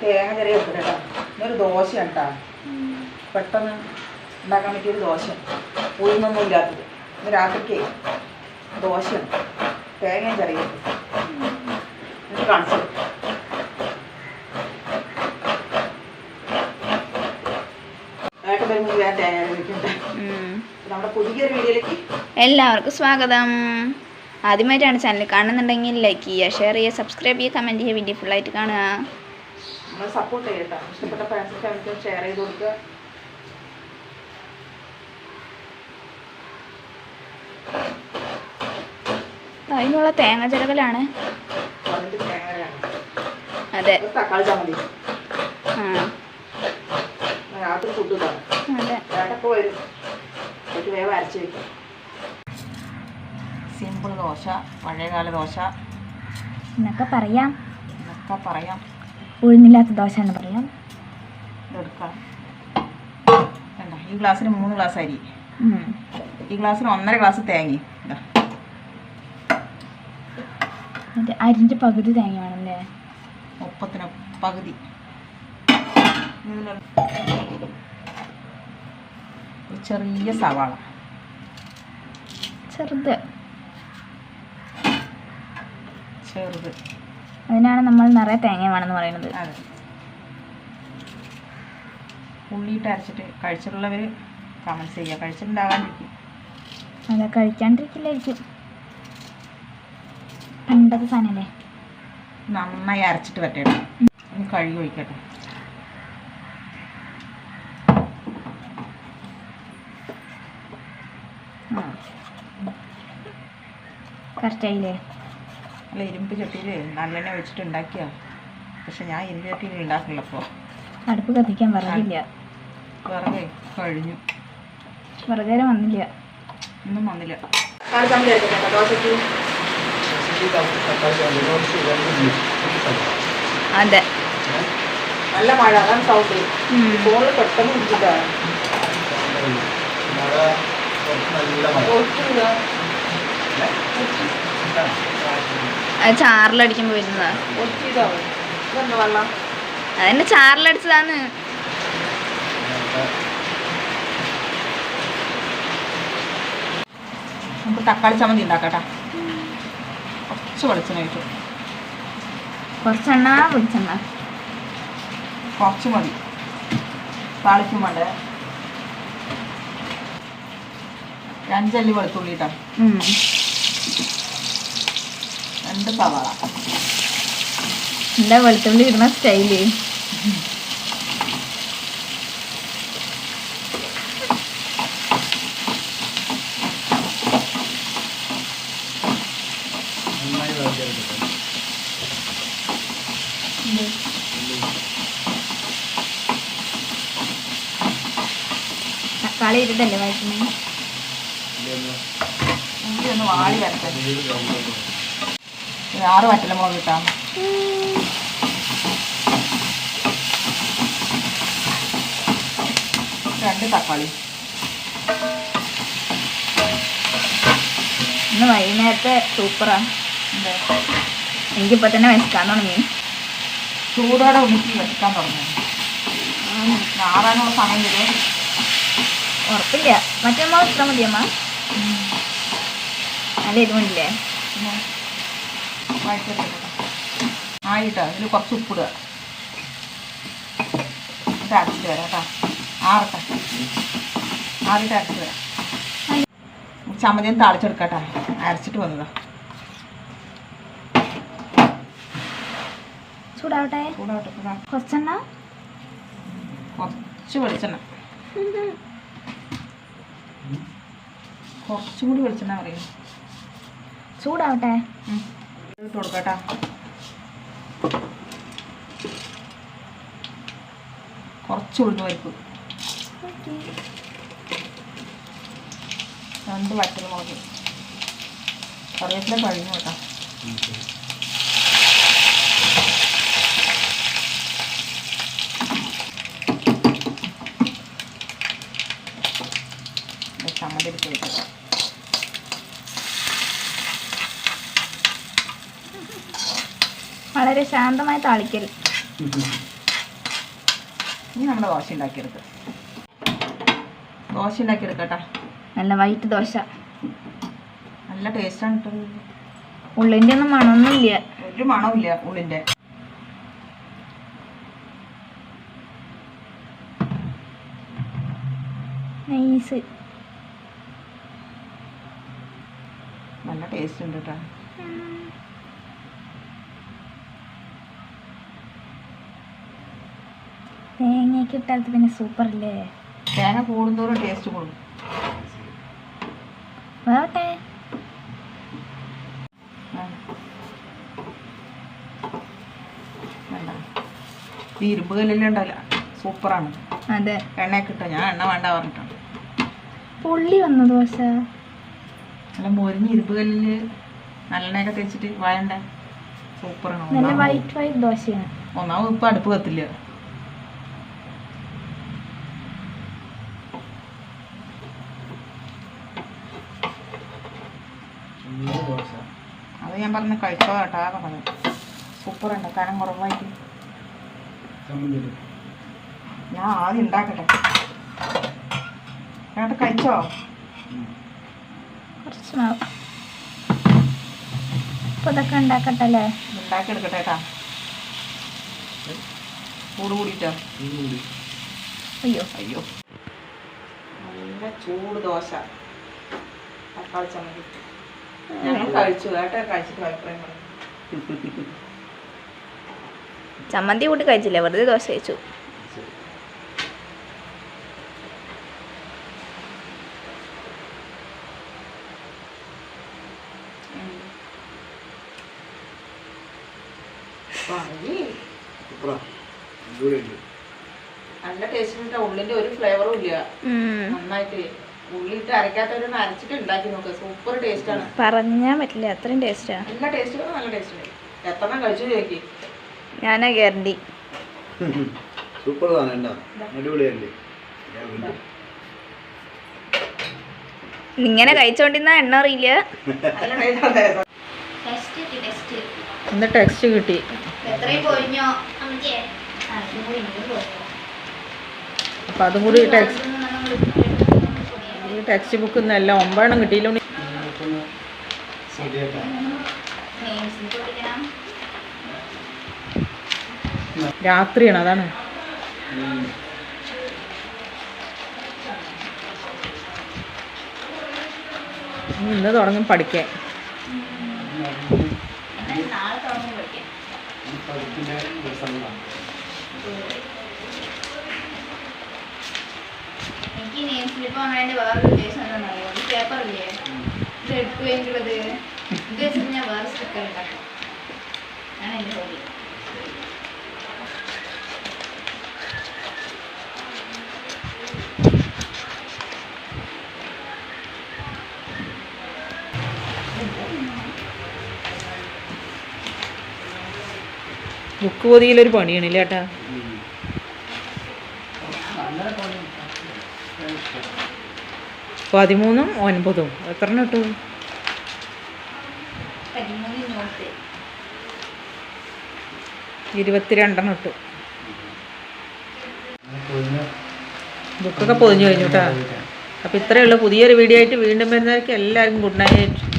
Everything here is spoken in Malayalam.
തേങ്ങ ചെറിയ വെക്കുക കേട്ടോ. ഇതൊരു ദോശയാണ് കേട്ടോ. പെട്ടെന്ന് ഉണ്ടാക്കാൻ പറ്റിയൊരു ദോശ ഉഴുന്നൊന്നും ഇല്ലാത്തത്. ഇന്ന് രാത്രിക്ക് ദോശയാണ്. തേങ്ങയും ചെറിയ എന്നിട്ട് കാണിച്ചു വീഡിയോയിലേക്ക് എല്ലാവർക്കും സ്വാഗതം. ആദ്യമായിട്ടാണ് ചാനൽ കാണുന്നുണ്ടെങ്കിൽ ലൈക്ക് ചെയ്യുക ഷെയർ ചെയ്യുക സബ്സ്ക്രൈബ് ചെയ്യുക കമന്റ് ചെയ്യുക വീഡിയോ ഫുള്ളായിട്ട് കാണുക. നമ്മൾ സപ്പോർട്ട് ചെയ്യട്ടോ ഇഷ്ടപ്പെട്ട ഫ്രണ്ട്സ് ഫാമിലിക്ക് ഷെയർ ചെയ്ത് കൊടുക്കുക. അതിനുള്ള തേങ്ങ ചിലകലാണ് അതെ. ആ. അതെ. സിമ്പിൾ ദോശ പഴയകാല ദോശ. എന്നൊക്കെ പറയാം. എന്നൊക്കെ പറയാം. ഉഴുന്നില്ലാത്ത ദോശ എന്ന് പറയാം. ഇതെടുക്കാം. വേണ്ട ഈ ഗ്ലാസ്സിന് മൂന്ന് ഗ്ലാസ് അരി. ഈ ഗ്ലാസ്സിന് ഒന്നര ഗ്ലാസ് തേങ്ങ. മറ്റേ അരിന്റെ പകുതി തേങ്ങ വേണമല്ലേ ഒപ്പത്തിന് പകുതി. ചെറിയ സവാള. ചെറുത്. ചെറുത് അതിനാണ് നമ്മൾ നിറയെ തേങ്ങ വേണമെന്ന് പറയുന്നത്. അതെ. ഉള്ളിയിട്ട് അരച്ചിട്ട് കഴിച്ചിട്ടുള്ളവർ കമൻസ് ചെയ്യുക. കഴിച്ചിട്ടുണ്ടാകാണ്ടിരിക്കും അതെ കഴിക്കാണ്ടിരിക്കില്ലായിരിക്കും. പണ്ടത്തെ സാധനല്ലേ നന്നായി അരച്ചിട്ട് പറ്റേ ഇനി കഴുകി ഒഴിക്കട്ടെ. കറക്റ്റായില്ലേ അല്ല ഇരുമ്പ് ചട്ടിയിൽ നല്ലെണ്ണ വെച്ചിട്ട് ഉണ്ടാക്കിയ പക്ഷെ ഞാൻ ഇരുമ്പ് ചട്ടിയിൽ ഉണ്ടാക്കില്ല അപ്പോൾ അടുപ്പ് കത്തിക്കാൻ വിറകില്ല വിറകെ കഴിഞ്ഞു. വിറകേരെ വന്നില്ല. ഒന്നും വന്നില്ല. അതെ. നല്ല മഴ അതാണ് സൗണ്ട് പെട്ടെന്ന് ഫോണിൽ പെട്ടെന്ന് പിടിച്ചിട്ടാണ് അത് ചാറിലടിക്കുമ്പോൾ വരുന്നതാ. അതെന്നെ ചാറിലടിച്ചതാന്ന് നമുക്ക് തക്കാളി ചമ്മന്തി ഉണ്ടാക്കട്ടെ. കുറച്ച് വെളിച്ചെണ്ണ കിട്ടും കുറച്ചെണ്ണ വെളിച്ചെണ്ണ. കുറച്ച് മതി. താളിക്കും വേണ്ട? രണ്ടല്ലി അഞ്ചല്ലി വെളുത്തുള്ളി ഇട്ടാ. ഉം. രണ്ട് സവാള. എന്താ വെളുത്തുള്ളി ഇടുന്ന സ്റ്റൈൽ? തക്കാളി ഇട്ടിട്ടല്ലേ വഴറ്റുന്നത് ഒന്ന് വാളി വരട്ടെ. ആറ് വറ്റല മുളക് കിട്ടാം രണ്ട് തക്കാളി. ഇന്ന് വൈകുന്നേരത്തെ സൂപ്പറാണ് എനിക്കിപ്പോ എനിക്കിപ്പോൾ തന്നെ വിശക്കാൻ തുടങ്ങി ചൂടോടെ ഉണക്കി വെക്കാൻ തുടങ്ങി. ആറാനുള്ള സമയം വരും ഉറപ്പില്ല. മറ്റേ അമ്മ ഇത്ര മതിയമ്മ? നല്ല എരിവുണ്ടില്ലേ പിന്നെ? വഴറ്റിട്ട് ആയിട്ടോ ഇതിൽ കുറച്ച് ഉപ്പിടുക. അരച്ചിട്ട് വരാം കേട്ടോ. ആറട്ടെ. ആറിട്ട് അരച്ചിട്ട് വരാം. ചമ്മന്തിയും താളിച്ചെടുക്കട്ടെ. അരച്ചിട്ട് വന്നതാ. ചൂടാവട്ടെ. ചൂടാവട്ടെ ചൂടാ കുറച്ചെണ്ണ? കുറച്ച് വെളിച്ചെണ്ണ. കുറച്ചും കൂടി വെളിച്ചെണ്ണ പറയും ചൂടാവട്ടെ. ഇട്ട് കൊടുക്കട്ടാ കുറച്ച് ഉഴുന്ന് പരിപ്പ്. രണ്ട് വറ്റൽ മുളക്. കറിവേപ്പില കഴിഞ്ഞു കേട്ടോ. ചമ്മന്തി എടുത്ത് വളരെ ശാന്തമായി താളിക്കൽ. ഇനി നമ്മുടെ ദോശ ഉണ്ടാക്കിയെടുക്കുക ദോശ ഉണ്ടാക്കിയെടുക്കട്ടാ. നല്ല വൈറ്റ് ദോശ. നല്ല ടേസ്റ്റാണ് കേട്ടോ ഉള്ളിന്റെ ഒന്നും മണമൊന്നുമില്ല. ഒരു മണമില്ല ഉള്ളിന്റെ. നൈസ്. നല്ല ടേസ്റ്റ് ഉണ്ട് കേട്ടോ തേങ്ങയൊക്കെ ഇട്ടാലത്ത് പിന്നെ സൂപ്പർ അല്ലേ തേങ്ങ കൂടുന്തോറും ടേസ്റ്റ് കൂടും. വേട്ടെ ഇരുമ്പ് കല്ലെല്ലാം ഉണ്ടല്ല സൂപ്പറാണ്. അതെ. എണ്ണയൊക്കെ ഇട്ടോ. ഞാൻ എണ്ണ വേണ്ട പറഞ്ഞിട്ടാണ് പുള്ളി വന്ന ദോശ? നല്ല മൊരിഞ്ഞ് ഇരുമ്പ് കല്ലിൽ നല്ലെണ്ണയൊക്കെ തേച്ചിട്ട് വായണ്ട. സൂപ്പറാണ്. നല്ല ഒന്നാമത് വൈറ്റ് വൈറ്റ് ദോശയാണ്. ഒന്നാമത് ഇപ്പം അടുപ്പ് കത്തില്ല. അത് ഞാൻ പറഞ്ഞ കഴിച്ചോ കേട്ടാ പറഞ്ഞത് സൂപ്പറുണ്ട് കനം കുറവായിട്ട്. ഞാൻ ആദ്യം ഉണ്ടാക്കട്ടെ. ഏട്ടാ കഴിച്ചോ? കുറച്ച് അപ്പോൾ ഇതൊക്കെ ഉണ്ടാക്കട്ടെ അല്ലേ ഉണ്ടാക്കിയെടുക്കട്ടെ ചൂട് കൂടിയിട്ടോ? അയ്യോ. അയ്യോ. നല്ല ചൂട് ദോശ. തക്കാളി ചമ്മന്തി. ചമ്മന്തി കൂട്ടി കഴിച്ചില്ല? വെറുതെ ദോശ കഴിച്ചു. നല്ല ടേസ്റ്റ് ഉള്ളിന്റെ ഒരു ഫ്ലേവറും ഇല്ല. നന്നായിട്ട് ഉള്ളിട്ട് അരക്കാത്തവരൊന്ന് അരച്ചിട്ട് ഉണ്ടാക്കി നോക്കുക സൂപ്പർ ടേസ്റ്റ് ആണ്. പറഞ്ഞാൻ പറ്റില്ല. അത്രയും ടേസ്റ്റാ നല്ല ടേസ്റ്റ് നല്ല ടേസ്റ്റ് ഉണ്ട്. എത്രണ്ണം കഴിച്ചു നോക്കി. ഞാനാ ഗ്യാരണ്ടി. സൂപ്പർ അടിപൊളിയല്ലേ ഇങ്ങനെ കഴിച്ചോണ്ടിരുന്ന എണ്ണ അറിയില്ല. നല്ല ടേസ്റ്റ് ഇന്ന് ടെക്സ്റ്റ് കിട്ടി. അപ്പൊ അതും കൂടി ടെക്സ്റ്റ് ടെക്സ്റ്റ് ബുക്ക് എല്ലാം ഒമ്പതെണ്ണം കിട്ടിയില്ല രാത്രിയാണ് അതാണ്. ഇനി ഇന്ന് തുടങ്ങും പഠിക്കാൻ. നാളെ തുടങ്ങി പഠിക്കാം എനിക്ക് നെയിം സ്ലിപ്പ് വാങ്ങാൻ വേറൊരു ഉദ്ദേശം എന്താണെന്നറിയോ ഈ പേപ്പർ ഇല്ലേ? ഇത് എടുക്കുകയെങ്കിലത് ഇത് വെച്ചിട്ട് ഞാൻ വേറെ സ്റ്റിക്കർ ഉണ്ടാക്കാം. ആണ് എന്റെ ഹോബി ബുക്ക് പൊതിയിലൊരു പണിയാണ് ഇല്ലേ ഏട്ടാ? പതിമൂന്നും ഒൻപതും. എത്ര നോട്ട് ഇരുപത്തിരണ്ടെണ്ണം ഇട്ടു. ബുക്കൊക്കെ പൊതിഞ്ഞു കഴിഞ്ഞു കേട്ടോ അപ്പോൾ ഇത്രയേ ഉള്ളൂ. പുതിയൊരു വീഡിയോ ആയിട്ട് വീണ്ടും വരുന്നവർക്ക് എല്ലാവർക്കും ഗുഡ് നൈറ്റ്.